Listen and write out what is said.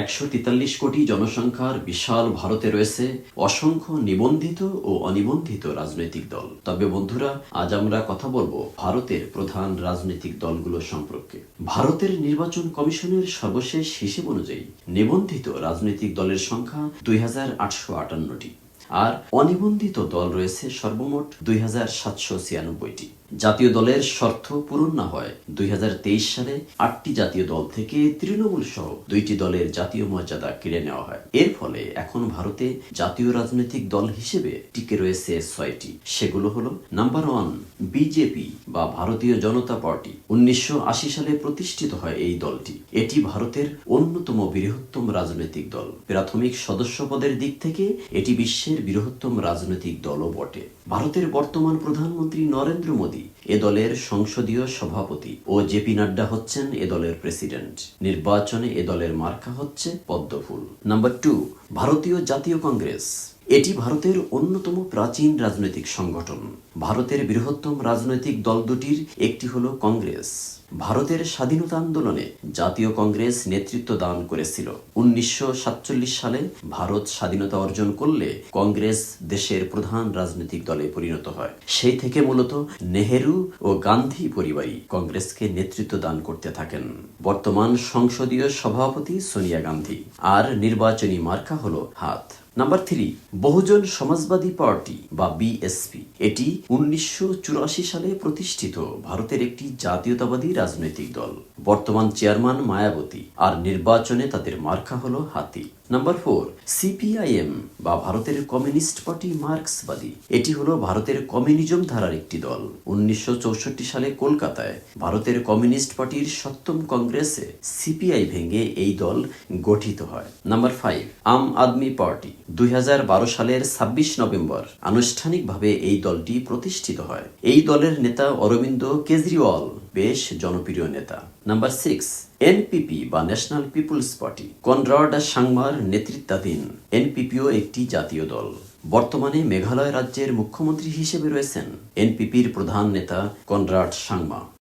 একশো তেতাল্লিশ কোটি জনসংখ্যার বিশাল ভারতে রয়েছে অসংখ্য নিবন্ধিত ও অনিবন্ধিত রাজনৈতিক দল। তবে বন্ধুরা, আজ আমরা কথা বলব ভারতের প্রধান রাজনৈতিক দলগুলো সম্পর্কে। ভারতের নির্বাচন কমিশনের সর্বশেষ হিসেব অনুযায়ী নিবন্ধিত রাজনৈতিক দলের সংখ্যা দুই হাজার আটশো আটান্নটি। আর অনিবন্ধিত দল রয়েছে সর্বমোট দুই হাজার সাতশো ছিয়ানব্বইটি। জাতীয় দলের শর্ত পূরণ না হয়। দুই হাজার তেইশ সালে আটটি জাতীয় দল থেকে তৃণমূল সহ দুইটি দলের জাতীয় মর্যাদা কেড়ে নেওয়া হয়। এর ফলে এখন ভারতে জাতীয় রাজনৈতিক দল হিসেবে টিকে রয়েছে ছয়টি। সেগুলো হলো, নাম্বার ওয়ান, বিজেপি বা ভারতীয় জনতা পার্টি। উনিশশো আশি সালে প্রতিষ্ঠিত হয় এই দলটি। এটি ভারতের অন্যতম বৃহত্তম রাজনৈতিক দল। প্রাথমিক সদস্য পদের দিক থেকে এটি বিশ্বের বৃহত্তম রাজনৈতিক দলও বটে। ভারতের বর্তমান প্রধানমন্ত্রী নরেন্দ্র মোদী এ দলের সংসদীয় সভাপতি ও জেপি নাড্ডা হচ্ছেন এ দলের প্রেসিডেন্ট। নির্বাচনে এ দলের মার্কা হচ্ছে পদ্মফুল। নাম্বার টু, ভারতীয় জাতীয় কংগ্রেস। এটি ভারতের অন্যতম প্রাচীন রাজনৈতিক সংগঠন। ভারতের বৃহত্তম রাজনৈতিক দল দুটির একটি হলো কংগ্রেস। ভারতের স্বাধীনতা আন্দোলনে জাতীয় কংগ্রেস নেতৃত্ব দান করেছিল। উনিশশো সালে ভারত স্বাধীনতা অর্জন করলে কংগ্রেস দেশের প্রধান রাজনৈতিক দলে পরিণত হয়। সেই থেকে মূলত নেহেরু ও গান্ধী পরিবারই কংগ্রেসকে নেতৃত্ব দান করতে থাকেন। বর্তমান সংসদীয় সভাপতি সোনিয়া গান্ধী। আর নির্বাচনী মার্কা হলো হাত। Number three Bahujan Samajwadi party বা বিএসপি এটি উনিশশো চুরাশি সালে প্রতিষ্ঠিত ভারতের একটি জাতীয়তাবাদী রাজনৈতিক দল। বর্তমান চেয়ারম্যান মায়াবতী, আর নির্বাচনে তাদের মার্কা হল হাতি। নাম্বার ফোর সিপিআইএম বা ভারতের কমিউনিস্ট পার্টি মার্ক্সবাদী। এটি হলো ভারতের কমিউনিজম ধারার একটি দল। উনিশশো সালে কলকাতায় ভারতের কমিউনিস্ট পার্টির সপ্তম কংগ্রেসে সিপিআই ভেঙে এই দল গঠিত হয়। Number five Aam Aadmi party. দুই হাজার বারো সালের ছাব্বিশ নভেম্বর আনুষ্ঠানিকভাবে এই দলটি প্রতিষ্ঠিত হয়। এই দলের নেতা অরবিন্দ কেজরিওয়াল, বেশ জনপ্রিয় নেতা। নাম্বার সিক্স এনপিপি বা ন্যাশনাল পিপুলস পার্টি কনরাড সাংমার নেতৃত্বাধীন এনপিপিও একটি জাতীয় দল। বর্তমানে মেঘালয় রাজ্যের মুখ্যমন্ত্রী হিসেবে রয়েছেন এনপিপির প্রধান নেতা কনরাড সাংমা।